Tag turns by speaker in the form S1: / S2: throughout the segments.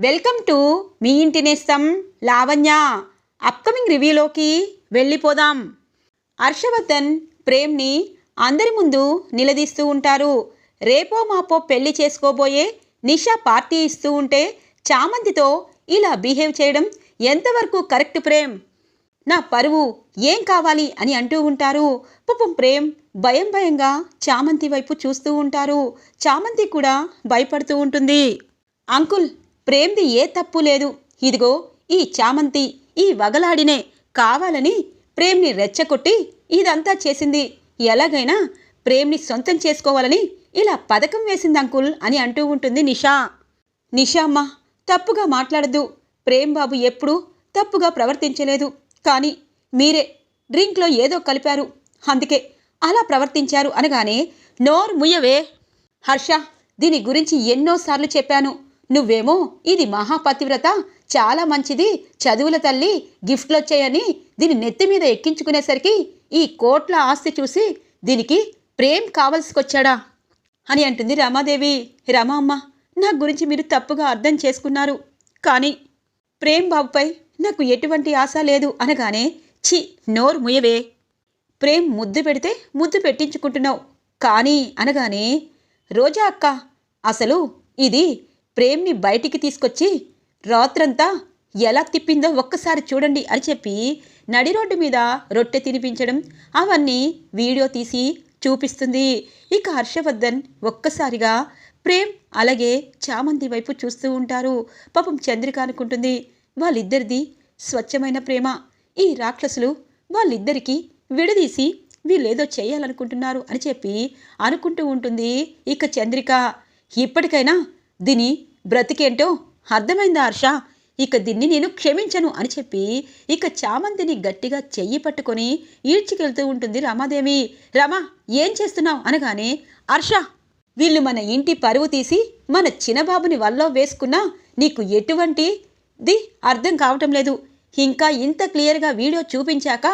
S1: Welcome to me ఇంటి నేస్తం Lavanya. Upcoming రివ్యూలోకి వెళ్ళిపోదాం. హర్షవర్ధన్ ప్రేమ్ని అందరి ముందు నిలదీస్తూ ఉంటారు. రేపో మాపో పెళ్ళి చేసుకోబోయే నిషా పార్టీ ఇస్తూ ఉంటే చామంతితో ఇలా బిహేవ్ చేయడం ఎంతవరకు కరెక్ట్ ప్రేమ్? నా పరువు ఏం కావాలి అని అంటూ ఉంటారు. పాపం ప్రేమ్ భయం భయంగా చామంతి వైపు చూస్తూ ఉంటారు. చామంతి కూడా భయపడుతూ ఉంటుంది. అంకుల్ ప్రేమ్ది ఏ తప్పు లేదు. ఇదిగో ఈ చామంతి ఈ వగలాడినే కావాలని ప్రేమ్ని రెచ్చగొట్టి ఇదంతా చేసింది. ఎలాగైనా ప్రేమ్ని సొంతం చేసుకోవాలని ఇలా పథకం వేసింది అంకుల్ అని అంటూ ఉంటుంది నిషా. నిషా అమ్మ తప్పుగా మాట్లాడద్దు. ప్రేమ్ బాబు ఎప్పుడూ తప్పుగా ప్రవర్తించలేదు. కానీ మీరే డ్రింక్లో ఏదో కలిపారు. అందుకే అలా ప్రవర్తించారు అనగానే నోరు ముయ్యవే. హర్ష దీని గురించి ఎన్నోసార్లు చెప్పాను. నువ్వేమో ఇది మహాపతివ్రత చాలా మంచిది చదువుల తల్లి గిఫ్ట్లు వచ్చాయని దీని నెత్తి మీద ఎక్కించుకునేసరికి ఈ కోట్ల ఆస్తి చూసి దీనికి ప్రేమ్ కావలసికొచ్చాడా? అని అంటుంది రమాదేవి. రమా అమ్మ నా గురించి మీరు తప్పుగా అర్థం చేసుకున్నారు. కానీ ప్రేమ్ బాబుపై నాకు ఎటువంటి ఆశ లేదు అనగానే చి నోరు ముయవే. ప్రేమ్ ముద్దు పెడితే ముద్దు పెట్టించుకుంటున్నావు. కానీ అనగానే రోజా అక్క అసలు ఇది ప్రేమ్ని బయటికి తీసుకొచ్చి రాత్రంతా ఎలా తిప్పిందో ఒక్కసారి చూడండి అని చెప్పి నడి రోడ్డు మీద రొట్టె తినిపించడం అవన్నీ వీడియో తీసి చూపిస్తుంది. ఇక హర్షవర్ధన్ ఒక్కసారిగా ప్రేమ్ అలాగే చామంతి వైపు చూస్తూ ఉంటారు. పాపం చంద్రిక అనుకుంటుంది వాళ్ళిద్దరిది స్వచ్ఛమైన ప్రేమ. ఈ రాక్షసులు వాళ్ళిద్దరికీ విడదీసి వీళ్ళేదో చేయాలనుకుంటున్నారు అని చెప్పి అనుకుంటూ ఉంటుంది ఇక చంద్రిక. ఇప్పటికైనా దీని బ్రతికేంటో అర్థమైందా హర్ష? ఇక దీన్ని నేను క్షమించను అని చెప్పి ఇక చామంతిని గట్టిగా చెయ్యి పట్టుకొని ఈడ్చికెళ్తూ ఉంటుంది రమాదేవి. రమా ఏం చేస్తున్నావు? అనగానే హర్ష వీళ్ళు మన ఇంటి పరువు తీసి మన చిన్నబాబుని వల్లో వేసుకున్నా నీకు ఎటువంటిది అర్థం కావటం లేదు. ఇంకా ఇంత క్లియర్గా వీడియో చూపించాక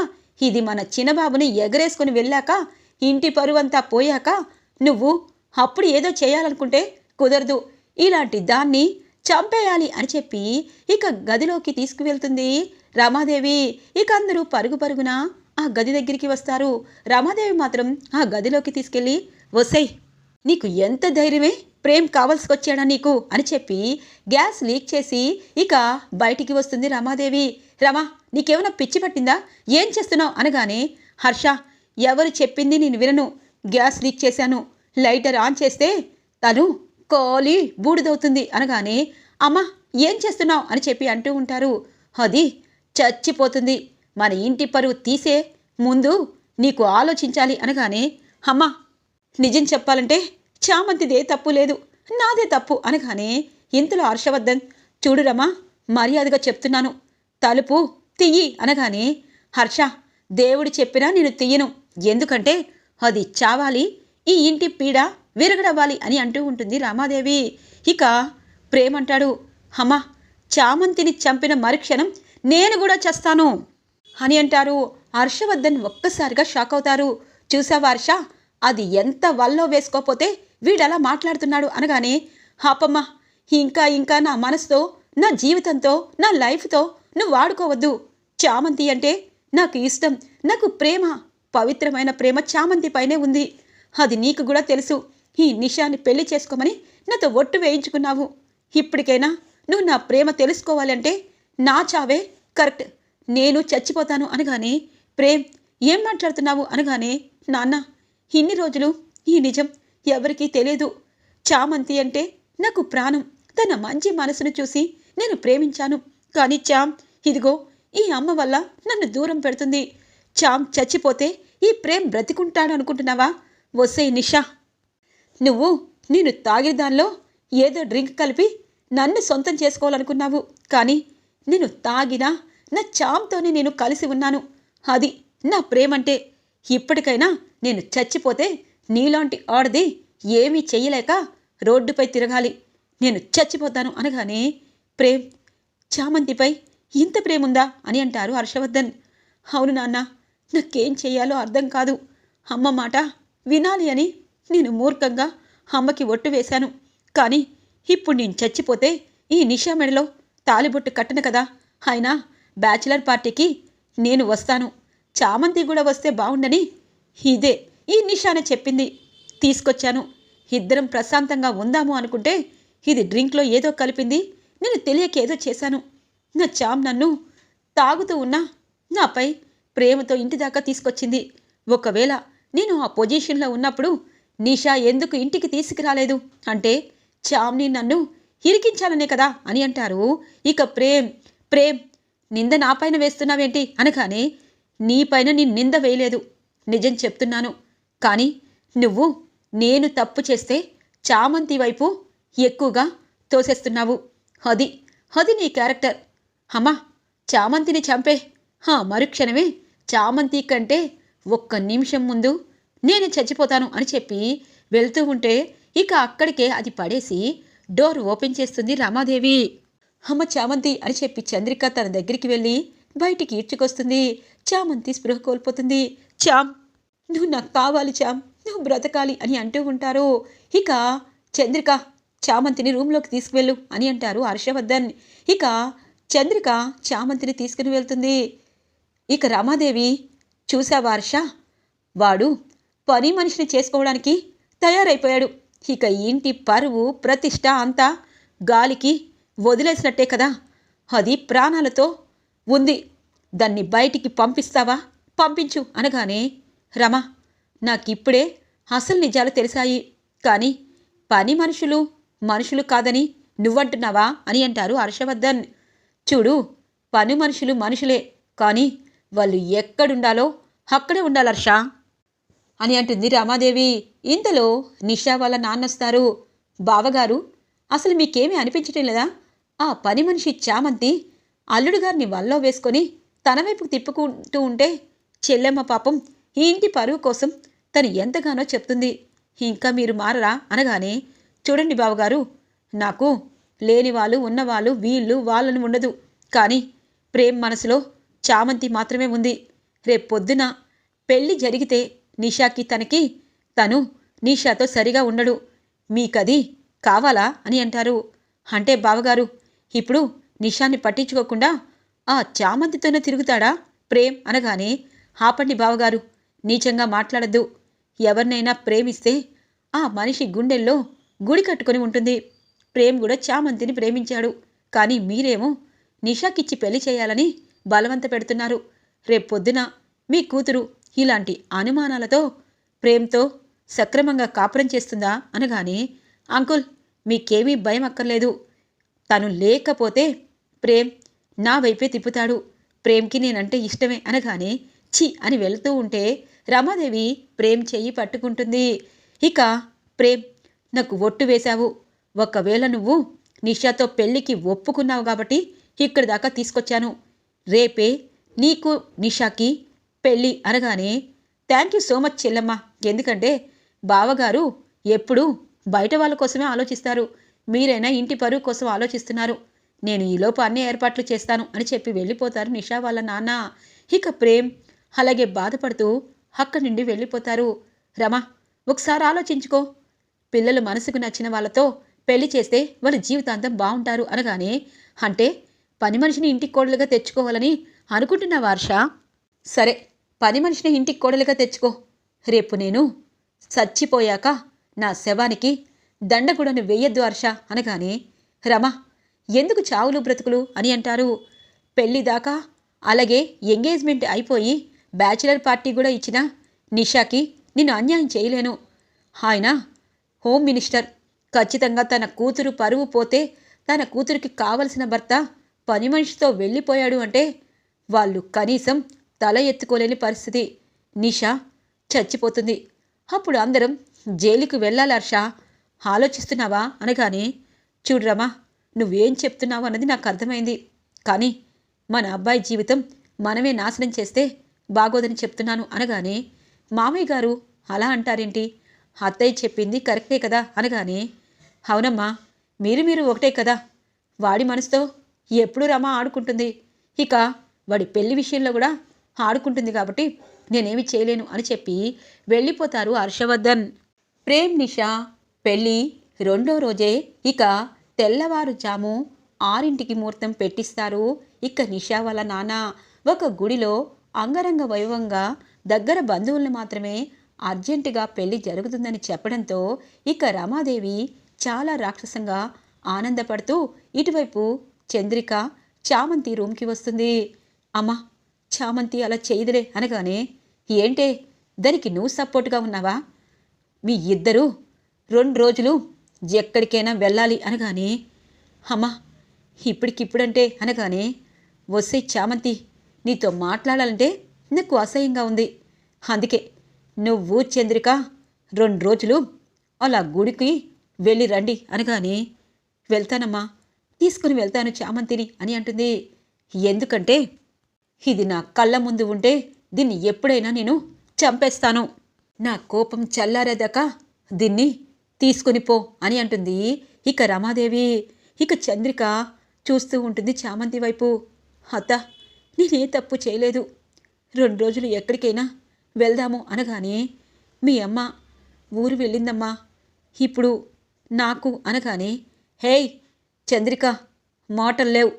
S1: ఇది మన చిన్నబాబుని ఎగరేసుకుని వెళ్ళాక ఇంటి పరువంతా పోయాక నువ్వు అప్పుడు ఏదో చేయాలనుకుంటే కుదరదు. ఇలాంటి దాన్ని చంపేయాలి అని చెప్పి ఇక గదిలోకి తీసుకువెళ్తుంది రమాదేవి. ఇక అందరూ పరుగు పరుగున ఆ గది దగ్గరికి వస్తారు. రమాదేవి మాత్రం ఆ గదిలోకి తీసుకెళ్ళి వసై నీకు ఎంత ధైర్యమే? ప్రేమ్ కావలసికొచ్చాడా నీకు? అని చెప్పి గ్యాస్ లీక్ చేసి ఇక బయటికి వస్తుంది రమాదేవి. రమా నీకేమైనా పిచ్చి పట్టిందా? ఏం చేస్తున్నావు? అనగానే హర్ష ఎవరు చెప్పింది నేను వినను. గ్యాస్ లీక్ చేశాను. లైటర్ ఆన్ చేస్తే తను కోలి బూడిదవుతుంది అనగానే అమ్మా ఏం చేస్తున్నావు? అని చెప్పి అంటూ ఉంటారు. అది చచ్చిపోతుంది. మన ఇంటి పరువు తీసే ముందు నీకు ఆలోచించాలి అనగానే అమ్మా నిజం చెప్పాలంటే చామంతిదే తప్పు లేదు. నాదే తప్పు అనగానే ఇంతలో హర్షవర్ధన్ చూడురమ్మా మర్యాదగా చెప్తున్నాను. తలుపు తియ్యి అనగానే హర్ష దేవుడు చెప్పినా నేను తీయను ఎందుకంటే అది చావాలి ఈ ఇంటి పీడ విరగడవ్వాలి అని అంటూ ఉంటుంది రామాదేవి. ఇక ప్రేమంటాడు అమ్మా చామంతిని చంపిన మరుక్షణం నేను కూడా చేస్తాను అని అంటారు. హర్షవర్ధన్ ఒక్కసారిగా షాక్ అవుతారు. చూసావా హర్ష అది ఎంత వల్లో వేసుకోపోతే వీడలా మాట్లాడుతున్నాడు అనగానే హాపమ్మ ఇంకా ఇంకా నా మనసుతో నా జీవితంతో నా లైఫ్తో నువ్వు వాడుకోవద్దు చామంతి అంటే నాకు ఇష్టం నాకు ప్రేమ పవిత్రమైన ప్రేమ చామంతి పైనే ఉంది. అది నీకు కూడా తెలుసు. ఈ నిషాన్ని పెళ్ళి చేసుకోమని నాతో ఒట్టు వేయించుకున్నావు. ఇప్పటికైనా నువ్వు నా ప్రేమ తెలుసుకోవాలంటే నా చావే. కరెక్ట్. నేను చచ్చిపోతాను అనగానే ప్రేమ్ ఏం మాట్లాడుతున్నావు? అనగానే నాన్న ఇన్ని రోజులు ఈ నిజం ఎవరికీ తెలియదు. చామంతి అంటే నాకు ప్రాణం. తన మంచి మనసును చూసి నేను ప్రేమించాను. కానీ చామ్ ఇదిగో ఈ అమ్మ వల్ల నన్ను దూరం పెడుతుంది. చామ్ చచ్చిపోతే ఈ ప్రేమ్ బ్రతికుంటాడు అనుకుంటున్నావా వసే నిషా. నువ్వు నేను తాగిన దానిలో ఏదో డ్రింక్ కలిపి నన్ను సొంతం చేసుకోవాలనుకున్నావు. కానీ నేను తాగినా నా చామ్తోనే నేను కలిసి ఉన్నాను. అది నా ప్రేమంటే. ఇప్పటికైనా నేను చచ్చిపోతే నీలాంటి ఆడది ఏమీ చెయ్యలేక రోడ్డుపై తిరగాలి. నేను చచ్చిపోతాను అనగానే ప్రేమ్ చామంతిపై ఇంత ప్రేముందా అని అంటారు హర్షవర్ధన్. అవును నాన్న నాకేం చేయాలో అర్థం కాదు. అమ్మ మాట వినాలి అని నేను మూర్ఖంగా అమ్మకి ఒట్టు వేశాను. కానీ ఇప్పుడు నేను చచ్చిపోతే ఈ నిషా మెడలో తాలిబొట్టు కట్టను కదా. అయినా బ్యాచిలర్ పార్టీకి నేను వస్తాను. చామంతి కూడా వస్తే బాగుండని ఇదే ఈ నిషానే చెప్పింది. తీసుకొచ్చాను. ఇద్దరం ప్రశాంతంగా ఉందాము అనుకుంటే ఇది డ్రింక్లో ఏదో కలిపింది. నేను తెలియక ఏదో చేశాను. నా చామ్ నన్ను తాగుతూ ఉన్నా నాపై ప్రేమతో ఇంటి దాకా తీసుకొచ్చింది. ఒకవేళ నేను ఆ పొజిషన్లో ఉన్నప్పుడు నిషా ఎందుకు ఇంటికి తీసుకురాలేదు? అంటే చామ్ని నన్ను ఇరికించాలనే కదా అని అంటారు. ఇక ప్రేమ్ ప్రేమ్ నింద నా పైన వేస్తున్నావేంటి? అనగానే నీ పైన నీ నింద వేయలేదు. నిజం చెప్తున్నాను. కానీ నువ్వు నేను తప్పు చేస్తే చామంతి వైపు ఎక్కువగా తోసేస్తున్నావు. అది అది నీ క్యారెక్టర్. అమ్మా చామంతిని చంపే. హా మరుక్షణమే చామంతి కంటే ఒక్క నిమిషం ముందు నేను చచ్చిపోతాను అని చెప్పి వెళ్తూ ఉంటే ఇక అక్కడికే అది పడేసి డోర్ ఓపెన్ చేస్తుంది రమాదేవి. అమ్మ చామంతి అని చెప్పి చంద్రిక తన దగ్గరికి వెళ్ళి బయటికి ఈడ్చుకొస్తుంది. చామంతి స్పృహ కోల్పోతుంది. చామ్ నువ్వు నాకు కావాలి చామ్ నువ్వు బ్రతకాలి అని అంటూ ఉంటారు. ఇక చంద్రిక చామంతిని రూమ్లోకి తీసుకువెళ్ళు అని అంటారు హర్షవర్ధన్. ఇక చంద్రిక చామంతిని తీసుకుని వెళ్తుంది. ఇక రమాదేవి చూసావా హర్ష వాడు పని మనిషిని చేసుకోవడానికి తయారైపోయాడు. ఇక ఇంటి పరువు ప్రతిష్ట అంతా గాలికి వదిలేసినట్టే కదా? అది ప్రాణాలతో ఉంది. దాన్ని బయటికి పంపిస్తావా? పంపించు అనగానే రమ నాకిప్పుడే అసలు నిజాలు తెలిసాయి. కానీ పని మనుషులు మనుషులు కాదని నువ్వంటున్నావా అని అంటారు హర్షవర్ధన్. చూడు పని మనుషులు మనుషులే. కానీ వాళ్ళు ఎక్కడుండాలో అక్కడే ఉండాలి హర్ష. అని అంటుంది రామాదేవి. ఇంతలో నిషా వాళ్ళ నాన్నొస్తారు. బావగారు అసలు మీకేమీ అనిపించటం లేదా? ఆ పని మనిషి చామంతి అల్లుడు గారిని వల్లో వేసుకొని తన వైపుకు తిప్పుకుంటూ ఉంటే చెల్లెమ్మ పాపం ఈ ఇంటి పరువు కోసం తను ఎంతగానో చెప్తుంది. ఇంకా మీరు మారరా అనగానే చూడండి బావగారు నాకు లేని వాళ్ళు ఉన్నవాళ్ళు వీళ్ళు వాళ్ళని ఉండదు. కానీ ప్రేమ్ మనసులో చామంతి మాత్రమే ఉంది. రేపొద్దున పెళ్ళి జరిగితే నిషాకి తనకి తను నిషాతో సరిగా ఉండడు. మీకది కావాలా అని అంటారు. అంటే బావగారు ఇప్పుడు నిషాన్ని పట్టించుకోకుండా ఆ చామంతితోనే తిరుగుతాడా? ప్రేమ్ అనగానే ఆపండి బావగారు నీచంగా మాట్లాడద్దు. ఎవరినైనా ప్రేమిస్తే ఆ మనిషి గుండెల్లో గుడి కట్టుకొని ఉంటుంది. ప్రేమ్ కూడా చామంతిని ప్రేమించాడు. కానీ మీరేమో నిషాకిచ్చి పెళ్ళి చేయాలని బలవంత పెడుతున్నారు. రేపొద్దున మీ కూతురు ఇలాంటి అనుమానాలతో ప్రేమ్తో సక్రమంగా కాపురం చేస్తుందా అనగానే అంకుల్ మీకేమీ భయం అక్కర్లేదు. తను లేకపోతే ప్రేమ్ నా వైపే తిప్పుతాడు. ప్రేమ్కి నేనంటే ఇష్టమే అనగానే చి అని వెళ్తూ ఉంటే రమాదేవి ప్రేమ్ చెయ్యి పట్టుకుంటుంది. ఇక ప్రేమ్ నాకు ఒట్టు వేశావు. ఒకవేళ నువ్వు నిషాతో పెళ్ళికి ఒప్పుకున్నావు కాబట్టి ఇక్కడి దాకా తీసుకొచ్చాను. రేపే నీకు నిషాకి పెళ్ళి అనగానే థ్యాంక్ యూ సో మచ్ చెల్లమ్మ. ఎందుకంటే బావగారు ఎప్పుడూ బయట వాళ్ళ కోసమే ఆలోచిస్తారు. మీరైనా ఇంటి పరువు కోసం ఆలోచిస్తున్నారు. నేను ఈలోపు అన్ని ఏర్పాట్లు చేస్తాను అని చెప్పి వెళ్ళిపోతారు నిషా వాళ్ళ నాన్న. ఇక ప్రేమ్ అలాగే బాధపడుతూ అక్కడి నుండి వెళ్ళిపోతారు. రమ ఒకసారి ఆలోచించుకో. పిల్లలు మనసుకు నచ్చిన వాళ్ళతో పెళ్ళి చేస్తే వాళ్ళ జీవితాంతం బాగుంటారు అనగానే అంటే పని మనిషిని ఇంటికి కోడలుగా తెచ్చుకోవాలని అనుకుంటున్నావా వార్ష సరే పని మనిషిని ఇంటికి కోడలుగా తెచ్చుకో. రేపు నేను చచ్చిపోయాక నా శవానికి దండగుడను వేయద్దు హర్ష అనగానే రమ ఎందుకు చావులు బ్రతుకులు అని అంటారు. పెళ్ళి దాకా అలాగే ఎంగేజ్మెంట్ అయిపోయి బ్యాచిలర్ పార్టీ కూడా ఇచ్చిన నిషాకి నేను అన్యాయం చేయలేను. ఆయన హోమ్ మినిస్టర్. ఖచ్చితంగా తన కూతురు పరువు పోతే తన కూతురికి కావలసిన భర్త పని మనిషితో వెళ్ళిపోయాడు అంటే వాళ్ళు కనీసం తల ఎత్తుకోలేని పరిస్థితి. నిషా చచ్చిపోతుంది. అప్పుడు అందరం జైలుకు వెళ్ళాలి హర్ష. ఆలోచిస్తున్నావా? అనగానే చూడరమ్మా నువ్వేం చెప్తున్నావు అన్నది నాకు అర్థమైంది. కానీ మన అబ్బాయి జీవితం మనమే నాశనం చేస్తే బాగోదని చెప్తున్నాను అనగానే మామయ్య గారు అలా అంటారేంటి? అత్తయ్య చెప్పింది కరెక్టే కదా అనగానే అవునమ్మా మీరు మీరు ఒకటే కదా. వాడి మనసుతో ఎప్పుడు రమ ఆడుకుంటుంది? ఇక వాడి పెళ్ళి విషయంలో కూడా ఆడుకుంటుంది కాబట్టి నేనేమి చేయలేను అని చెప్పి వెళ్ళిపోతారు హర్షవర్ధన్. ప్రేమ్ నిషా పెళ్ళి రెండో రోజే ఇక తెల్లవారుజాము ఆరింటికి ముహూర్తం పెట్టిస్తారు ఇక నిషా వాళ్ళ నాన్న. ఒక గుడిలో అంగరంగ వైభవంగా దగ్గర బంధువుల్ని మాత్రమే అర్జెంటుగా పెళ్ళి జరుగుతుందని చెప్పడంతో ఇక రమాదేవి చాలా రాక్షసంగా ఆనందపడుతూ ఇటువైపు చంద్రిక చామంతి రూమ్కి వస్తుంది. అమ్మా చామంతి అలా చేయదులే అనగానే ఏంటే దానికి నువ్వు సపోర్ట్గా ఉన్నావా? మీ ఇద్దరూ రెండు రోజులు ఎక్కడికైనా వెళ్ళాలి అనగానే అమ్మా ఇప్పటికిప్పుడంటే అనగానే వస్తే చామంతి నీతో మాట్లాడాలంటే నాకు అసహ్యంగా ఉంది. అందుకే నువ్వు చంద్రిక రెండు రోజులు అలా గుడికి వెళ్ళి రండి అనగానే వెళ్తానమ్మా. తీసుకుని వెళ్తాను చామంతిని అని అంటుంది. ఎందుకంటే ఇది నా కళ్ళ ముందు ఉంటే దీన్ని ఎప్పుడైనా నేను చంపేస్తాను. నా కోపం చల్లారేదాకా దీన్ని తీసుకుని పో అని అంటుంది. ఇక రమాదేవి ఇక చంద్రిక చూస్తూ ఉంటుంది చామంతి వైపు. అత్త నేనే తప్పు చేయలేదు. రెండు రోజులు ఎక్కడికైనా వెళ్దాము అనగానే మీ అమ్మ ఊరు వెళ్ళిందమ్మా. ఇప్పుడు నాకు అనగానే హేయ్ చంద్రిక మాటలు లేవు.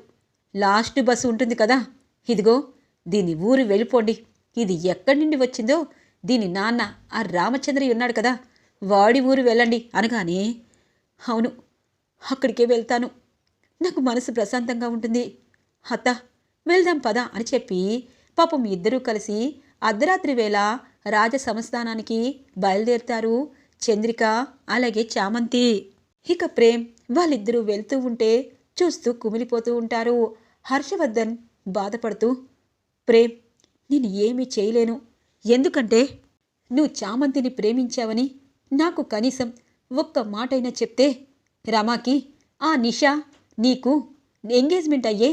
S1: లాస్ట్ బస్సు ఉంటుంది కదా. ఇదిగో దీని ఊరు వెళ్ళిపోండి. ఇది ఎక్కడి నుండి వచ్చిందో? దీని నాన్న ఆ రామచంద్రయ్య ఉన్నాడు కదా. వాడి ఊరు వెళ్ళండి అనగానే అవును అక్కడికే వెళ్తాను. నాకు మనసు ప్రశాంతంగా ఉంటుంది. అత్త వెళ్దాం పద అని చెప్పి పాపం ఇద్దరూ కలిసి అర్ధరాత్రి వేళ రాజ సంస్థానానికి బయలుదేరుతారు చంద్రిక అలాగే చామంతి. ఇక ప్రేమ్ వాళ్ళిద్దరూ వెళ్తూ ఉంటే చూస్తూ కుమిలిపోతూ ఉంటారు. హర్షవర్ధన్ బాధపడుతూ ప్రేమ్ నేను ఏమీ చేయలేను. ఎందుకంటే నువ్వు చామంతిని ప్రేమించావని నాకు కనీసం ఒక్క మాటైనా చెప్తే రమాకి ఆ నిషా నీకు ఎంగేజ్మెంట్ అయ్యే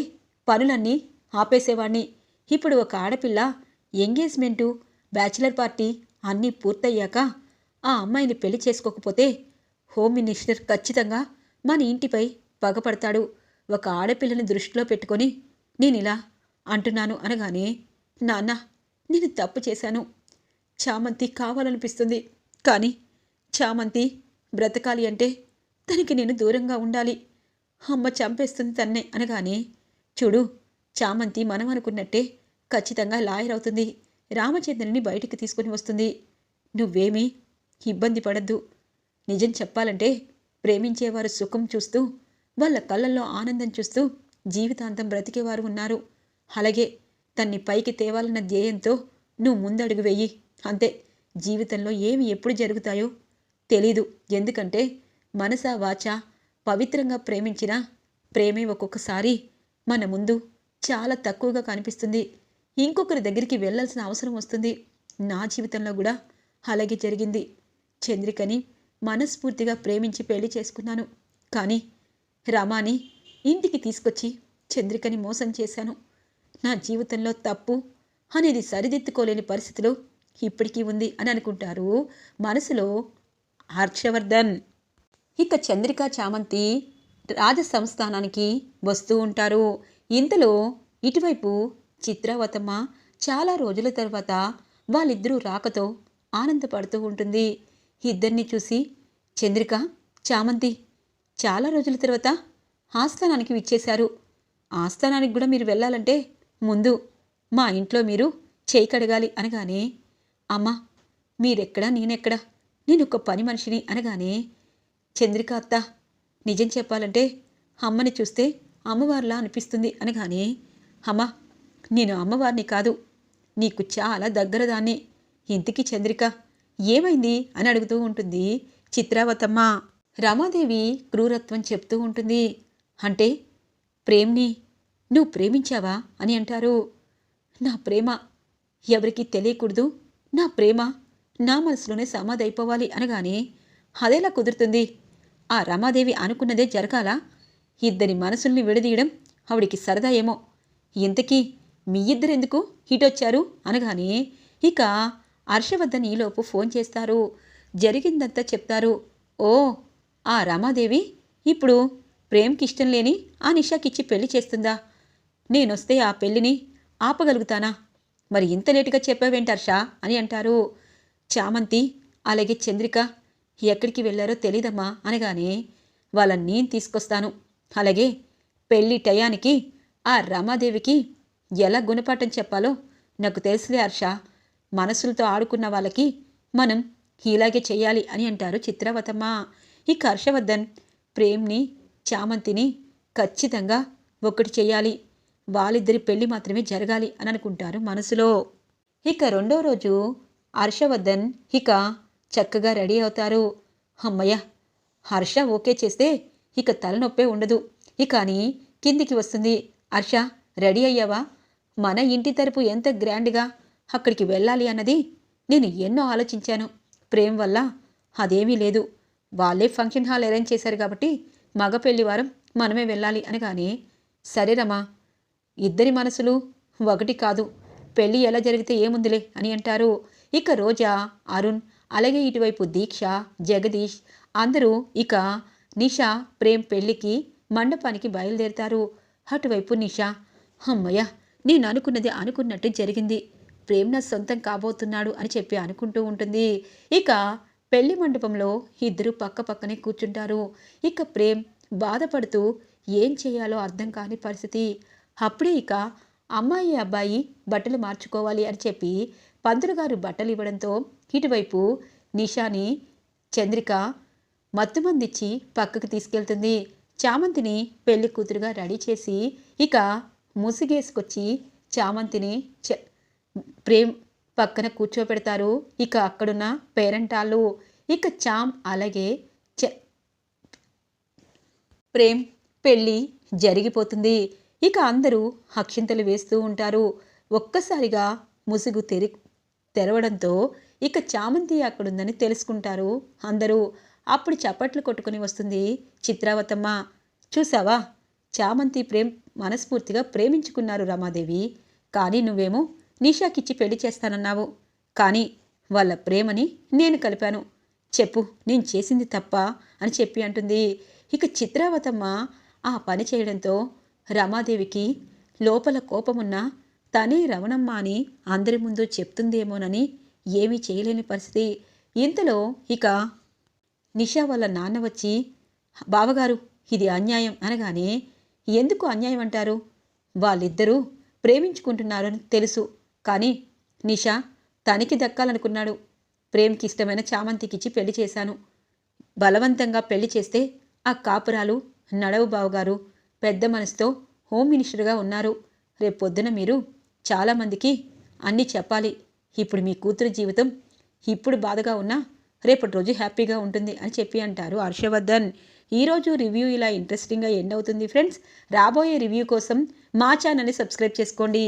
S1: పనులన్నీ ఆపేసేవాణ్ణి. ఇప్పుడు ఒక ఆడపిల్ల ఎంగేజ్మెంటు బ్యాచిలర్ పార్టీ అన్నీ పూర్తయ్యాక ఆ అమ్మాయిని పెళ్ళి చేసుకోకపోతే హోమ్ మినిస్టర్ ఖచ్చితంగా మన ఇంటిపై పగపడతాడు. ఒక ఆడపిల్లని దృష్టిలో పెట్టుకొని నేనిలా అంటున్నాను అనగానే నాన్న నేను తప్పు చేశాను. చామంతి కావాలనిపిస్తుంది. కానీ చామంతి బ్రతకాలి అంటే తనకి నేను దూరంగా ఉండాలి. అమ్మ చంపేస్తుంది తన్నే అనగానే చూడు చామంతి మనం అనుకున్నట్టే ఖచ్చితంగా లాయర్ అవుతుంది. రామచంద్రుని బయటికి తీసుకుని వస్తుంది. నువ్వేమీ ఇబ్బంది పడద్దు. నిజం చెప్పాలంటే ప్రేమించేవారు సుఖం చూస్తూ వాళ్ళ కళ్ళల్లో ఆనందం చూస్తూ జీవితాంతం బ్రతికేవారు ఉన్నారు. అలాగే తన్ని పైకి తేవాలన్న ధ్యేయంతో నువ్వు ముందడుగు వెయ్యి అంతే జీవితంలో ఏమి ఎప్పుడు జరుగుతాయో తెలీదు. ఎందుకంటే మనసా వాచ పవిత్రంగా ప్రేమించిన ప్రేమే ఒక్కొక్కసారి మన ముందు చాలా తక్కువగా కనిపిస్తుంది. ఇంకొకరి దగ్గరికి వెళ్ళాల్సిన అవసరం వస్తుంది. నా జీవితంలో కూడా అలాగే జరిగింది. చంద్రికని మనస్ఫూర్తిగా ప్రేమించి పెళ్ళి చేసుకున్నాను. కానీ రామాని ఇంటికి తీసుకొచ్చి చంద్రికని మోసం చేశాను. నా జీవితంలో తప్పు అనేది సరిదిద్దుకోలేని పరిస్థితిలో ఇప్పటికీ ఉంది అని అనుకుంటారు మనసులో హర్షవర్ధన్. ఇక చంద్రిక చామంతి రాజ సంస్థానానికి వస్తూ ఉంటారు. ఇంతలో ఇటువైపు చిత్రవతమ్మ చాలా రోజుల తర్వాత వాళ్ళిద్దరూ రాకతో ఆనందపడుతూ ఉంటుంది. ఇద్దరిని చూసి చంద్రిక చామంతి చాలా రోజుల తర్వాత ఆస్థానానికి విచ్చేశారు. ఆస్థానానికి కూడా మీరు వెళ్ళాలంటే ముందు మా ఇంట్లో మీరు చేయి కడగాలి అనగానే అమ్మా మీరెక్కడా నేనెక్కడా? నేను ఒక పని మనిషిని అనగానే చంద్రిక అత్త నిజం చెప్పాలంటే అమ్మని చూస్తే అమ్మవారిలా అనిపిస్తుంది అనగానే అమ్మ నేను అమ్మవారిని కాదు నీకు చాలా దగ్గర దాన్ని ఇంటికి చంద్రిక ఏమైంది అని అడుగుతూ ఉంటుంది. చిత్రావతమ్మ రమాదేవి క్రూరత్వం చెప్తూ ఉంటుంది. అంటే ప్రేమ్ని నువ్వు ప్రేమించావా అని అంటారు. నా ప్రేమ ఎవరికి తెలియకూడదు. నా ప్రేమ నా మనసులోనే సమాధైపోవాలి అనగానే అదేలా కుదురుతుంది. ఆ రమాదేవి అనుకున్నదే జరగాల? ఇద్దరి మనసుల్ని విడదీయడం ఆవిడికి సరదా ఏమో. ఇంతకీ మీ ఇద్దరెందుకు హిటొచ్చారు అనగానే ఇక హర్షవర్ధన్ ఈలోపు ఫోన్ చేస్తారు. జరిగిందంతా చెప్తారు. ఓ ఆ రమాదేవి? ఇప్పుడు ప్రేమ్కి ఇష్టం లేని ఆ నిషాకిచ్చి పెళ్ళి చేస్తుందా? నేనొస్తే ఆ పెళ్ళిని ఆపగలుగుతానా? మరి ఇంత లేటుగా చెప్పావేంటి హర్ష? అని అంటారు. చామంతి అలాగే చంద్రిక ఎక్కడికి వెళ్ళారో తెలీదమ్మా అనగానే వాళ్ళని నేను తీసుకొస్తాను. అలాగే పెళ్ళి టయానికి ఆ రమాదేవికి ఎలా గుణపాఠం చెప్పాలో నాకు తెలుసులే హర్ష. మనసులతో ఆడుకున్న వాళ్ళకి మనం ఇలాగే చేయాలి అని అంటారు చిత్రవతమ్మ. ఇక హర్షవర్ధన్ ప్రేమ్ని చామంతిని ఖచ్చితంగా ఒకటి చేయాలి. వాళ్ళిద్దరి పెళ్ళి మాత్రమే జరగాలి అని అనుకుంటారు మనసులో. ఇక రెండో రోజు హర్షవర్ధన్ ఇక చక్కగా రెడీ అవుతారు. అమ్మయ్య హర్ష ఓకే చేస్తే ఇక తలనొప్పే ఉండదు. ఇక అని కిందికి వస్తుంది. హర్ష రెడీ అయ్యావా? మన ఇంటి తరపు ఎంత గ్రాండ్గా అక్కడికి వెళ్ళాలి అన్నది నేను ఎన్నో ఆలోచించాను. ప్రేమ్ వల్ల అదేమీ లేదు. వాళ్ళే ఫంక్షన్ హాల్ అరేంజ్ చేశారు కాబట్టి మగ పెళ్ళి వారం మనమే వెళ్ళాలి అనగానే కానీ రమా ఇద్దరి మనసులు ఒకటి కాదు. పెళ్ళి ఎలా జరిగితే ఏముందిలే అని అంటారు. ఇక రోజా అరుణ్ అలాగే ఇటువైపు దీక్ష జగదీష్ అందరూ ఇక నిషా ప్రేమ్ పెళ్ళికి మండపానికి బయలుదేరుతారు. అటువైపు నిషా అమ్మయ్య నేను అనుకున్నది అనుకున్నట్టు జరిగింది. ప్రేమ్న సొంతం కాబోతున్నాడు అని చెప్పి అనుకుంటూ ఉంటుంది. ఇక పెళ్ళి మండపంలో ఇద్దరు పక్క పక్కనే కూర్చుంటారు. ఇక ప్రేమ్ బాధపడుతూ ఏం చేయాలో అర్థం కాని పరిస్థితి. అప్పుడే ఇక అమ్మాయి అబ్బాయి బట్టలు మార్చుకోవాలి అని చెప్పి పంతులు గారు బట్టలు ఇవ్వడంతో ఇటువైపు నిషాని చంద్రిక మత్తుమందిచ్చి పక్కకు తీసుకెళ్తుంది. చామంతిని పెళ్ళి కూతురుగా రెడీ చేసి ఇక ముసిగేసుకొచ్చి చామంతిని చ ప్రేమ్ పక్కన కూర్చోపెడతారు ఇక అక్కడున్న పేరెంటాళ్ళు. ఇక చామ్ అలాగే చ ప్రేమ్ పెళ్ళి జరిగిపోతుంది. ఇక అందరూ అక్షింతలు వేస్తూ ఉంటారు. ఒక్కసారిగా ముసుగు తెరి తెరవడంతో ఇక చామంతి అక్కడుందని తెలుసుకుంటారు అందరూ. అప్పుడు చప్పట్లు కొట్టుకుని వస్తుంది చిత్రావతమ్మ. చూసావా? చామంతి ప్రేమ్ మనస్ఫూర్తిగా ప్రేమించుకున్నారు రమాదేవి. కానీ నువ్వేమో నిషాకిచ్చి పెళ్ళి చేస్తానన్నావు. కానీ వాళ్ళ ప్రేమని నేను కలిపాను. చెప్పు నేను చేసింది తప్ప అని చెప్పి అంటుంది. ఇక చిత్రావతమ్మ ఆ పని చేయడంతో రమాదేవికి లోపల కోపమున్న తనే రమణమ్మ అని అందరి ముందు చెప్తుందేమోనని ఏమీ చేయలేని పరిస్థితి. ఇంతలో ఇక నిషా వాళ్ళ నాన్న వచ్చి బావగారు ఇది అన్యాయం అనగానే ఎందుకు అన్యాయం అంటారు? వాళ్ళిద్దరూ ప్రేమించుకుంటున్నారని తెలుసు. కానీ నిషా తనకి దక్కాలనుకున్నాడు. ప్రేమ్కి ఇష్టమైన చామంతికిచ్చి పెళ్ళి చేశాను. బలవంతంగా పెళ్ళి చేస్తే ఆ కాపురాలు నడవు బావగారు పెద్ద మనసుతో హోమ్ మినిస్టర్గా ఉన్నారు. రేపొద్దున మీరు చాలామందికి అన్నీ చెప్పాలి. ఇప్పుడు మీ కూతురు జీవితం ఇప్పుడు బాధగా ఉన్నా రేపటి రోజు హ్యాపీగా ఉంటుంది అని చెప్పి అంటారు హర్షవర్ధన్. ఈరోజు రివ్యూ ఇలా ఇంట్రెస్టింగ్గా ఎండ్ అవుతుంది ఫ్రెండ్స్. రాబోయే రివ్యూ కోసం మా ఛానల్ని సబ్స్క్రైబ్ చేసుకోండి.